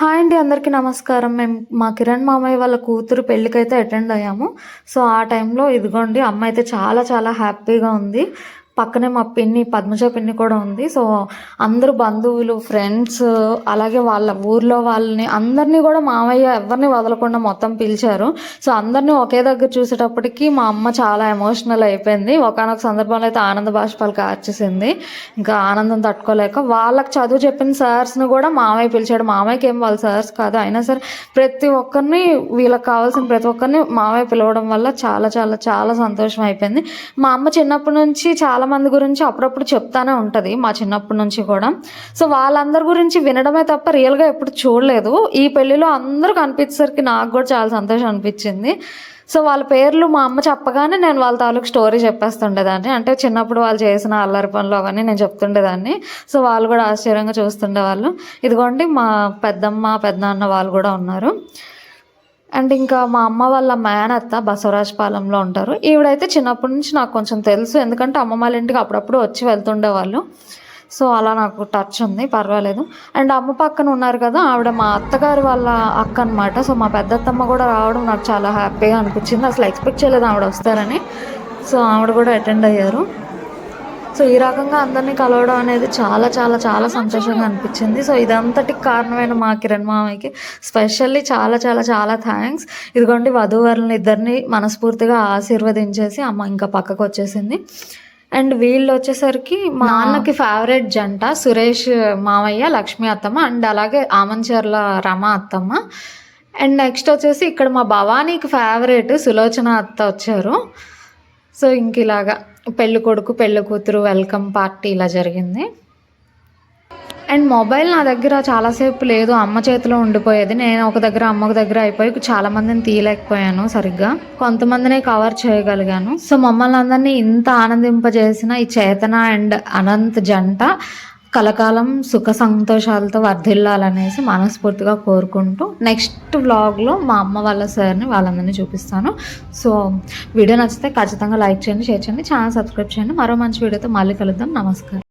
Hi అండి అందరికీ నమస్కారం. మేము మా కిరణ్ మామయ్య వాళ్ళ కూతురు పెళ్ళికైతే అటెండ్ అయ్యాము. సో ఆ టైంలో ఇదిగోండి అమ్మ అయితే చాలా చాలా హ్యాపీగా ఉంది. పక్కనే మా పిన్ని పద్మజ పిన్ని కూడా ఉంది. సో అందరూ బంధువులు ఫ్రెండ్స్ అలాగే వాళ్ళ ఊర్లో వాళ్ళని అందరినీ కూడా మామయ్య ఎవరిని వదలకుండా మొత్తం పిలిచారు. సో అందరినీ ఒకే దగ్గర చూసేటప్పటికి మా అమ్మ చాలా ఎమోషనల్ అయిపోయింది. ఒకనొక సందర్భంలో అయితే ఆనంద బాష్పాలు కార్చేసింది ఇంకా ఆనందం తట్టుకోలేక వాళ్ళకి చదువు చెప్పిన సార్స్ని కూడా మామయ్య పిలిచాడు. మామయ్యకి ఏం వాళ్ళ సార్స్ కాదు. అయినా సరే ప్రతి ఒక్కరిని వీళ్ళకి కావాల్సిన ప్రతి ఒక్కరిని మామయ్య పిలవడం వల్ల చాలా చాలా చాలా సంతోషం అయిపోయింది. మా అమ్మ చిన్నప్పటి నుంచి చాలా మంది గురించి అప్పుడప్పుడు చెప్తానే ఉంటుంది మా చిన్నప్పటి నుంచి కూడా. సో వాళ్ళందరి గురించి వినడమే తప్ప రియల్గా ఎప్పుడు చూడలేదు. ఈ పెళ్ళిలో అందరూ కనిపించేసరికి నాకు కూడా చాలా సంతోషం అనిపించింది. సో వాళ్ళ పేర్లు మా అమ్మ చెప్పగానే నేను వాళ్ళ తాలూకు స్టోరీ చెప్పేస్తుండేదాన్ని. అంటే చిన్నప్పుడు వాళ్ళు చేసిన అల్లరి పనులు అవన్నీ నేను చెప్తుండేదాన్ని. సో వాళ్ళు కూడా ఆశ్చర్యంగా చూస్తుండేవాళ్ళు. ఇదిగోండి మా పెద్దమ్మ పెద్దనాన్న వాళ్ళు కూడా ఉన్నారు. అండ్ ఇంకా మా అమ్మ వాళ్ళ మేనత్త బసవరాజపాలెంలో ఉంటారు. ఈవిడైతే చిన్నప్పటి నుంచి నాకు కొంచెం తెలుసు. ఎందుకంటే అమ్మ వాళ్ళ ఇంటికి అప్పుడప్పుడు వచ్చి వెళ్తుండేవాళ్ళు సో అలా నాకు టచ్ ఉంది. పర్వాలేదు. అండ్ అమ్మ పక్కన ఉన్నారు కదా ఆవిడ మా అత్తగారి వాళ్ళ అక్క అనమాట సో మా పెద్దత్తమ్మ కూడా రావడం నాకు చాలా హ్యాపీగా అనిపించింది. అసలు ఎక్స్పెక్ట్ చేయలేదు ఆవిడ వస్తారని. సో ఆవిడ కూడా అటెండ్ అయ్యారు. సో ఈ రకంగా అందరినీ కలవడం అనేది చాలా చాలా చాలా సంతోషంగా అనిపించింది. సో ఇదంతటికి కారణమైన మా కిరణ్ మామయ్యకి స్పెషల్లీ చాలా చాలా చాలా థ్యాంక్స్. ఇదిగోండి వధూవరులను ఇద్దరిని మనస్ఫూర్తిగా ఆశీర్వదించేసి అమ్మ ఇంకా పక్కకు వచ్చేసింది. అండ్ వీళ్ళు వచ్చేసరికి మా నాన్నకి ఫేవరెట్ జంట సురేష్ మామయ్య లక్ష్మి అత్తమ్మ అండ్ అలాగే ఆమంచర్ల రమ అత్తమ్మ. అండ్ నెక్స్ట్ వచ్చేసి ఇక్కడ మా భవానీకి ఫేవరెట్ సులోచన అత్త వచ్చారు. సో ఇంక ఇలాగా. పెళ్ళి కొడుకు పెళ్ళి కూతురు వెల్కమ్ పార్టీ ఇలా జరిగింది. అండ్ మొబైల్ నా దగ్గర చాలాసేపు లేదు. అమ్మ చేతిలో ఉండిపోయేది. నేను ఒక దగ్గర అమ్మ ఒక దగ్గర అయిపోయి చాలా మందిని తీయలేకపోయాను సరిగ్గా. కొంతమందినే కవర్ చేయగలిగాను. సో మమ్మల్ని అందరినీ ఇంత ఆనందింపజేసిన ఈ చేతన అండ్ అనంత్ జంట కలకాలం సుఖ సంతోషాలతో వర్ధిల్లాలనేసి మనస్ఫూర్తిగా కోరుకుంటూ నెక్స్ట్ వ్లాగ్లో మా అమ్మ వాళ్ళ సార్ని వాళ్ళందరినీ చూపిస్తాను. సో వీడియో నచ్చితే ఖచ్చితంగా లైక్ చేయండి షేర్ చేయండి ఛానల్ సబ్స్క్రైబ్ చేయండి. మరో మంచి వీడియోతో మళ్ళీ కలుద్దాం. నమస్కారం.